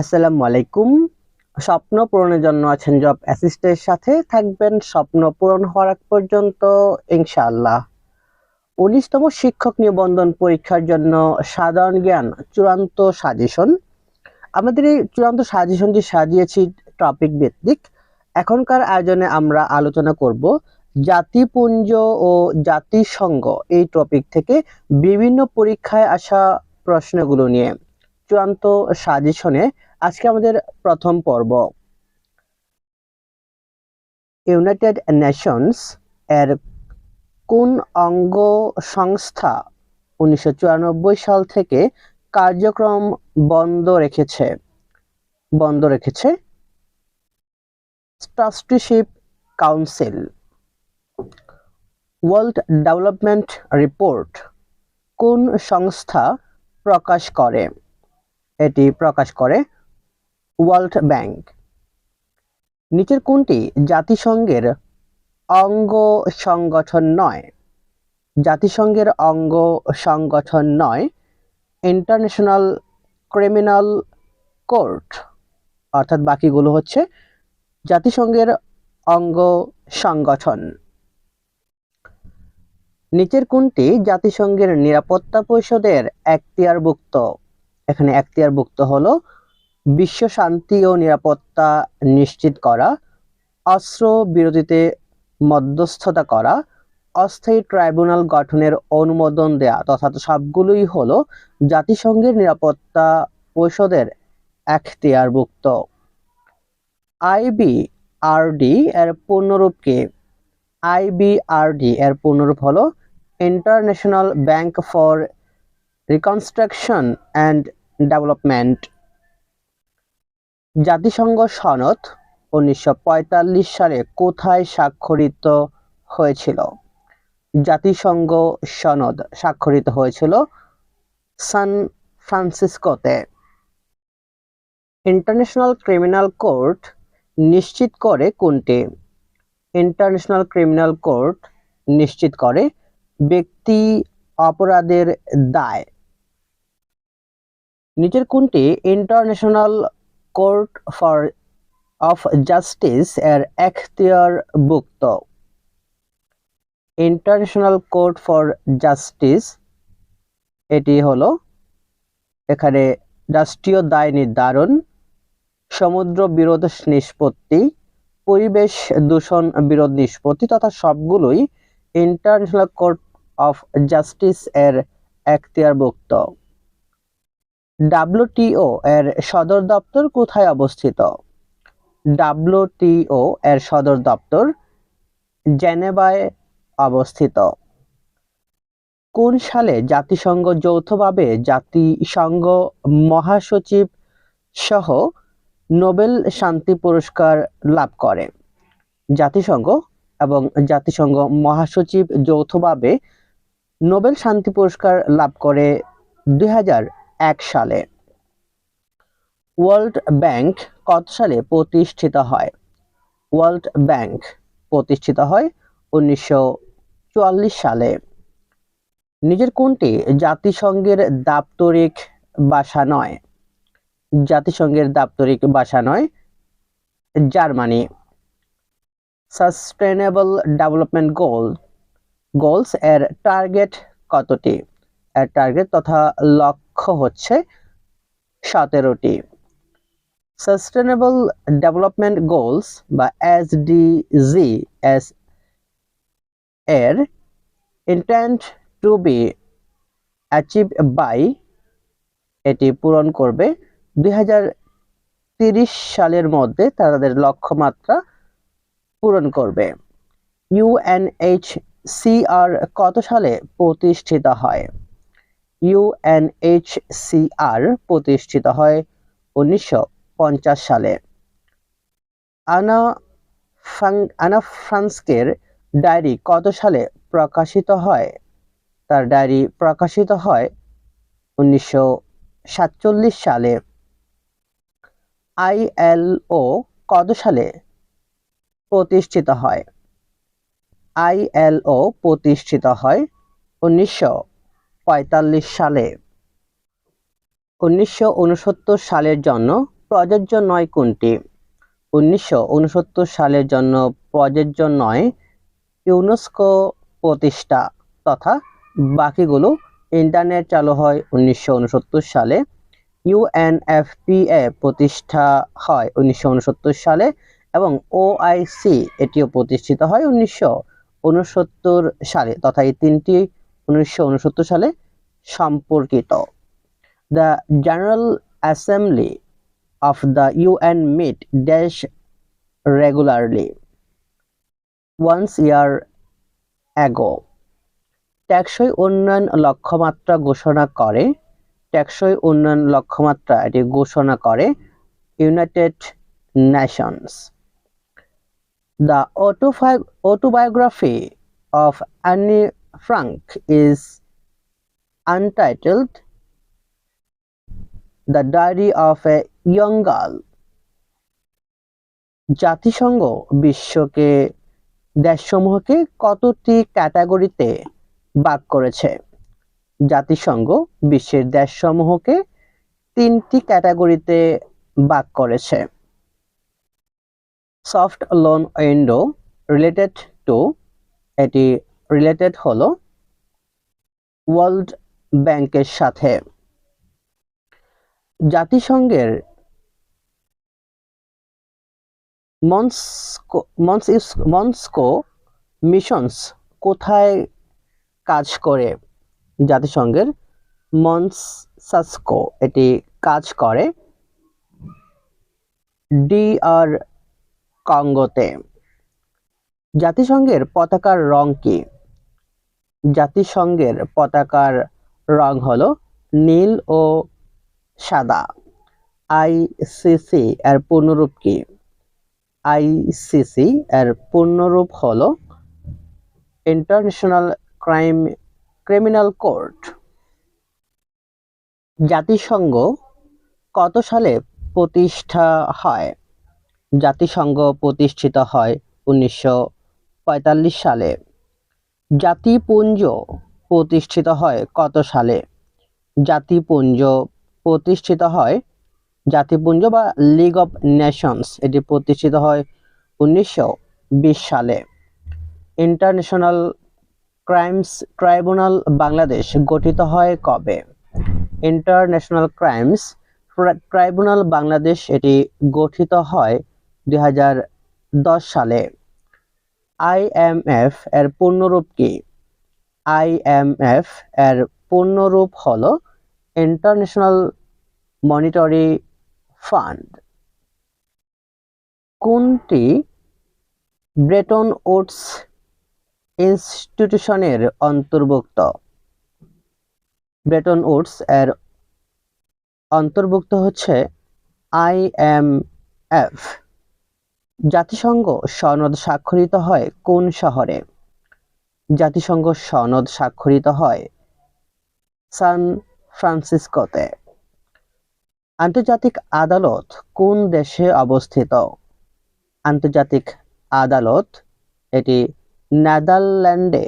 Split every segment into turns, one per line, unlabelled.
আসসালামু আলাইকুম। স্বপ্ন পূরণের জন্য আছেন জব অ্যাসিস্টের সাথে থাকবেন। স্বপ্ন পূরণ হওয়ার আগ পর্যন্ত ইনশাআল্লাহ। উনিশতম শিক্ষক নিবন্ধন পরীক্ষার জন্য সাধারণ জ্ঞান চূড়ান্ত সাজেশন আমাদের এই চূড়ান্ত সাজেশনটি সাজিয়েছি টপিক ভিত্তিক। এখনকার আয়োজনে আমরা আলোচনা করব জাতিপুঞ্জ ও জাতিসংঘ এই টপিক থেকে বিভিন্ন পরীক্ষায় আসা প্রশ্নগুলো নিয়ে। চূড়ান্ত সাজেশনে আজকে আমাদের প্রথম পর্ব। ইউনাইটেড নেশনস এর কোন অঙ্গ সংস্থা উনিশশো চুরানব্বই সাল থেকে কার্যক্রম বন্ধ রেখেছে? বন্ধ রেখেছে? Trusteeship council world development report কোন সংস্থা প্রকাশ করে? এটি প্রকাশ করে ওয়ার্ল্ড ব্যাংক। নিচের কোনটি জাতিসংঘের অঙ্গ সংগঠন নয়। জাতিসংঘের অঙ্গ সংগঠন নয়, ইন্টারন্যাশনাল ক্রিমিনাল কোর্ট। অর্থাৎ বাকিগুলো হচ্ছে জাতিসংঘের অঙ্গ সংগঠন। নিচের কোনটি জাতিসংঘের নিরাপত্তা পরিষদের এখতিয়ারভুক্ত। এখানে এখতিয়ারভুক্ত হলো বিশ্ব শান্তি ও নিরাপত্তা নিশ্চিত করা, অস্ত্র বিরতিতে মধ্যস্থতা করা, অস্থায়ী ট্রাইব্যুনাল গঠনের অনুমোদন দেয়া তথা সবগুলোই হলো জাতিসংঘের নিরাপত্তা পরিষদের এখতিয়ারভুক্ত। আইবি আরডি এর পূর্ণরূপ কি আইবিআরডি এর পূর্ণরূপ হলো international bank for reconstruction and development. জাতিসংঘ সনদ উনিশশো পঁয়তাল্লিশ সালে কোথায় স্বাক্ষরিত হয়েছিল? জাতিসংঘ সনদ স্বাক্ষরিত হয়েছিল সান ফ্রান্সিসকোতে। ইন্টারন্যাশনাল ক্রিমিনাল কোর্ট নিশ্চিত করে কোনটি? ইন্টারন্যাশনাল ক্রিমিনাল কোর্ট নিশ্চিত করে ব্যক্তি অপরাধের দায়। নিচের কোনটি? International court for, of justice এর এখতিয়ারভুক্ত। ইন্টারন্যাশনাল কোর্ট ফর জাস্টিস, এটি হলো এখানে রাষ্ট্রীয় দায় নির্ধারণ, সমুদ্র বিরোধ নিষ্পত্তি, পরিবেশ দূষণ বিরোধ নিষ্পত্তি তথা সবগুলোই ইন্টারন্যাশনাল কোর্ট অফ জাস্টিস এর এখতিয়ারভুক্ত। ডাব্লিউটিও এর সদর দপ্তর কোথায় অবস্থিত? ডাব্লিউটিও এর সদর দপ্তর জেনেভায় অবস্থিত। কোন সালে জাতিসংঘ যৌথভাবে জাতিসংঘ মহাসচিব সহ নোবেল শান্তি পুরস্কার লাভ করে? জাতিসংঘ এবং জাতিসংঘ মহাসচিব যৌথভাবে নোবেল শান্তি পুরস্কার লাভ করে দুই হাজার সালে। ওয়ার্ল্ড ব্যাংক কত সালে প্রতিষ্ঠিত হয়? ওয়ার্ল্ড ব্যাংক প্রতিষ্ঠিত হয় উনিশশো চুয়াল্লিশ সালে। নিজের কোনটি জাতিসংঘের দাপ্তরিক ভাষা নয়? জাতিসংঘের দাপ্তরিক ভাষা নয়, Germany. Sustainable development goal goals এর টার্গেট কতটি? এর টার্গেট তথা লক্ষ্য হচ্ছে সতেরোটি। সাস্টেনেবল ডেভেলপমেন্ট গোলস বা এস এসডিজি এস এর intent to be achieve by এটি পূরণ করবে। দুই সালের মধ্যে তাদের লক্ষ্যমাত্রা পূরণ করবে। ইউএনএইচসিআর কত সালে প্রতিষ্ঠিত হয়? ইউএনএইচসিআর প্রতিষ্ঠিত হয় উনিশশো পঞ্চাশ সালে। আনা আনা ফ্রান্সকের ডায়েরি কত সালে প্রকাশিত হয়? তার ডায়েরি প্রকাশিত হয় উনিশশো সাতচল্লিশ সালে। আইএলও কত সালে প্রতিষ্ঠিত হয়? আইএলও প্রতিষ্ঠিত হয় উনিশশো সালে। উনিশশো উনসত্তর সালের জন্য প্রযোজ্য নয় কোনটি? উনিশশো উনসত্তর সালের জন্য প্রযোজ্য নয় ইউনেস্কো প্রতিষ্ঠা তথা বাকিগুলো ইন্টারনেট চালু হয় উনিশশো উনসত্তর সালে। ইউএনএফপিএ প্রতিষ্ঠা হয় উনিশশো উনসত্তর সালে এবং ওআইসি এটিও প্রতিষ্ঠিত হয় উনিশশো উনসত্তর সালে তথা এই তিনটি উনিশশো উনসত্তর সালে সম্পর্কিত। The general assembly of the UN meet dash regularly once year ago টেকসই উন্নয়ন লক্ষ্যমাত্রা ঘোষণা করে, টেকসই উন্নয়ন লক্ষ্যমাত্রা এটি ঘোষণা করে United Nations the autobiography of Anne Frank is untitled. The diary of a young girl জাতিসংঘ বিশ্বকে, দেশসমূহকে কতটি ক্যাটাগরিতে ভাগ করেছে? জাতিসংঘ বিশ্বের দেশসমূহকে তিনটি ক্যাটাগরিতে ভাগ করেছে। Soft loan window related to, এটি রিলেটেড হলো ওয়ার্ল্ড ব্যাংকের সাথে। জাতিসংঘের মনস্কো মনস্কো মিশনস কোথায় কাজ করে? জাতিসংঘের মনসাস্কো এটি কাজ করে ডিআর কঙ্গোতে। জাতিসংঘের পতাকার রং কি? জাতিসংঘের পতাকার রং হলো নীল ও সাদা। আইসিসি এর পূর্ণরূপ কি? আইসিসি এর পূর্ণরূপ হলো ইন্টারন্যাশনাল ক্রাইম ক্রিমিনাল কোর্ট। জাতিসংঘ কত সালে প্রতিষ্ঠা হয়? জাতিসংঘ প্রতিষ্ঠিত হয় উনিশশো পঁয়তাল্লিশ সালে। জাতিপুঞ্জ প্রতিষ্ঠিত হয় কত সালে? জাতিপুঞ্জ প্রতিষ্ঠিত হয় জাতিপুঞ্জ বা লিগ অফ নেশনস এটি প্রতিষ্ঠিত হয় উনিশশো বিশ সালে। ইন্টারন্যাশনাল ক্রাইমস ট্রাইব্যুনাল বাংলাদেশ, গঠিত হয় কবে? ইন্টারন্যাশনাল ক্রাইমস ট্রাইব্যুনাল বাংলাদেশ, এটি গঠিত হয় দুই হাজার দশ সালে। আইএমএফ এর পূর্ণরূপ কি? আইএমএফ এর পূর্ণরূপ হলো ইন্টারন্যাশনাল মনিটরি ফান্ড কোনটি ব্রেটন উডস ইনস্টিটিউশনের অন্তর্ভুক্ত? ব্রেটন উডস এর অন্তর্ভুক্ত হচ্ছে আইএমএফ জাতিসংঘ সনদ স্বাক্ষরিত হয় কোন শহরে? জাতিসংঘ সনদ স্বাক্ষরিত হয় সান ফ্রান্সিসকোতে। আন্তর্জাতিক আদালত কোন দেশে অবস্থিত? আন্তর্জাতিক আদালত এটি নেদারল্যান্ডে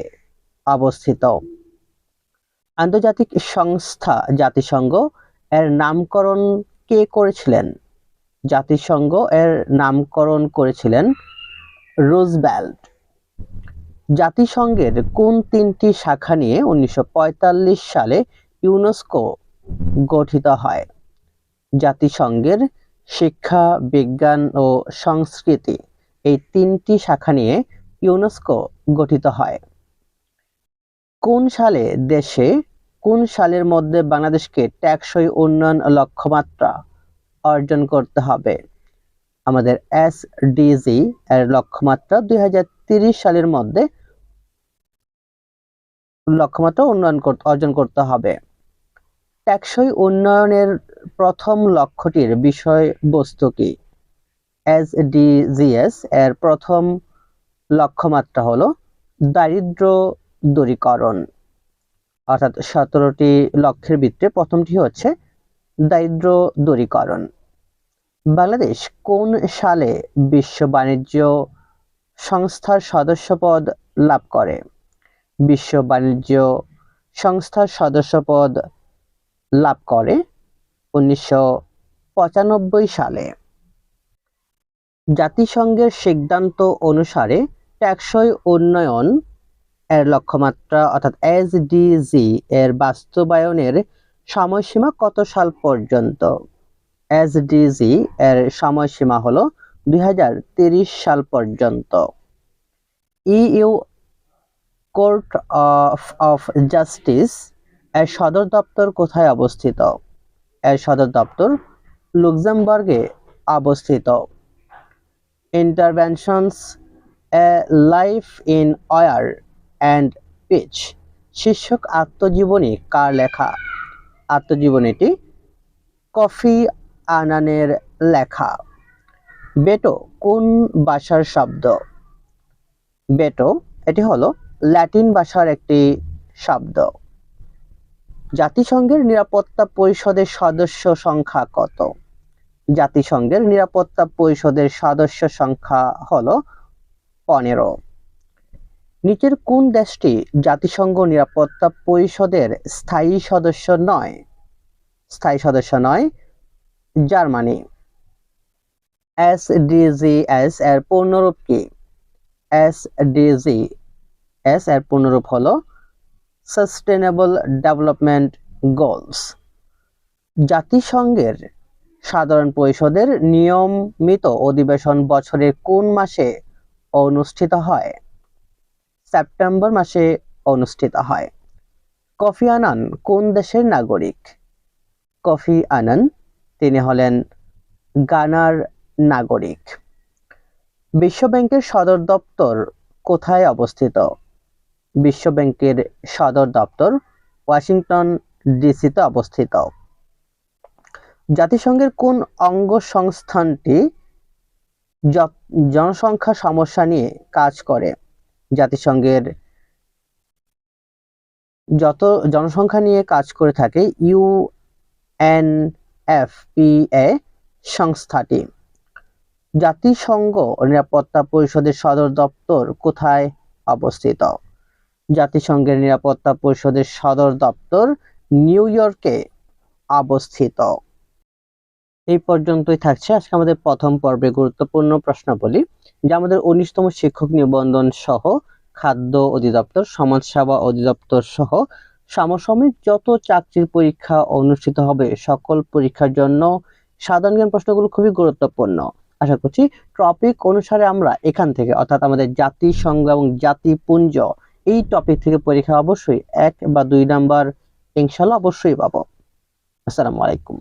অবস্থিত। আন্তর্জাতিক সংস্থা জাতিসংঘ এর নামকরণ কে করেছিলেন? জাতিসংঘ এর নামকরণ করেছিলেন রুজবেল্ট জাতিসংঘের কোন তিনটি শাখা নিয়ে উনিশশো পঁয়তাল্লিশ সালে ইউনেস্কো গঠিত হয়? জাতিসংঘের শিক্ষা, বিজ্ঞান ও সংস্কৃতি এই তিনটি শাখা নিয়ে ইউনেস্কো গঠিত হয়। কোন সালে দেশে, কোন সালের মধ্যে বাংলাদেশকে টেকসই উন্নয়ন লক্ষ্যমাত্রা অর্জন করতে হবে। আমাদের এসডিজি এর লক্ষ্যমাত্রা দুই সালের মধ্যে লক্ষ্যমাত্রা উন্নয়ন অর্জন করতে হবে। টেকসই উন্নয়নের প্রথম লক্ষ্যটির বিষয়বস্তু কি? এসডিজিএস এর প্রথম লক্ষ্যমাত্রা হলো দারিদ্র দূরীকরণ। অর্থাৎ সতেরোটি লক্ষ্যের ভিতরে প্রথমটি হচ্ছে দারিদ্র দূরীকরণ বাংলাদেশ কোন সালে বিশ্ব বাণিজ্য সংস্থার সদস্যপদ লাভ করে? বিশ্ব বাণিজ্য সংস্থার সদস্যপদ লাভ করে উনিশশো পঁচানব্বই সালে। জাতিসংঘের সিদ্ধান্ত অনুসারে টেকসই উন্নয়ন এর লক্ষ্যমাত্রা অর্থাৎ এসডিজি এর বাস্তবায়নের সময়সীমা কত সাল পর্যন্ত? এসডিজি এর সময়সীমা হলো দুই সাল পর্যন্ত। EU court of of justice এর সদর দপ্তর কোথায় অবস্থিত? এর সদর দপ্তর লুক্সেমবার্গে অবস্থিত। Interventions a life in war and peace শীর্ষক আত্মজীবনী, কার লেখা? আত্মজীবনীটি কফি আনানের লেখা। বেটো, কোন ভাষার শব্দ? বেটো, এটি হলো ল্যাটিন ভাষার একটি শব্দ। জাতিসংঘের নিরাপত্তা পরিষদের সদস্য সংখ্যা কত? জাতিসংঘের নিরাপত্তা পরিষদের সদস্য সংখ্যা হলো পনেরো। নিচের কোন দেশটি জাতিসংঘ নিরাপত্তা পরিষদের স্থায়ী সদস্য নয়? স্থায়ী সদস্য নয়, জার্মানি। এসডিজিএস এর পূর্ণরূপ কি? এস ডিজি এস এর পূর্ণরূপ হল সাস্টেনেবল ডেভেলপমেন্ট গোলস জাতিসংঘের সাধারণ পরিষদের নিয়মিত অধিবেশন বছরের কোন মাসে অনুষ্ঠিত হয়? সেপ্টেম্বর মাসে অনুষ্ঠিত হয়। কফি আনান কোন দেশের নাগরিক? কফি আনান, তিনি হলেন গানার নাগরিক। বিশ্ব ব্যাংকের সদর দপ্তর কোথায় অবস্থিত? বিশ্ব ব্যাংকের সদর দপ্তর ওয়াশিংটন ডিসিতে অবস্থিত। জাতিসংঘের কোন অঙ্গ সংস্থানটি জনসংখ্যা সমস্যা নিয়ে কাজ করে? জাতিসংঘের যত জনসংখ্যা নিয়ে কাজ করে থাকে ইউএনএফপিএ সংস্থাটি। জাতিসংঘ নিরাপত্তা পরিষদের সদর দপ্তর কোথায় অবস্থিত? জাতিসংঘের নিরাপত্তা পরিষদের সদর দপ্তর নিউ ইয়র্কে অবস্থিত। এই পর্যন্তই থাকছে আজকে আমাদের প্রথম পর্বে গুরুত্বপূর্ণ প্রশ্নাবলী। যা আমাদের উনিশতম শিক্ষক নিবন্ধন সহ খাদ্য অধিদপ্তর, সমাজসেবা অধিদপ্তর সহ সমসাময়িক যত চাকরির পরীক্ষা অনুষ্ঠিত হবে, সকল পরীক্ষার জন্য সাধারণ জ্ঞান প্রশ্নগুলো খুবই গুরুত্বপূর্ণ। আশা করছি টপিক অনুসারে আমরা এখান থেকে, অর্থাৎ আমাদের জাতিসংঘ এবং জাতিপুঞ্জ, এই টপিক থেকে পরীক্ষা অবশ্যই এক বা দুই নাম্বার ইনশাল্লাহ অবশ্যই পাবো। আসসালামু আলাইকুম।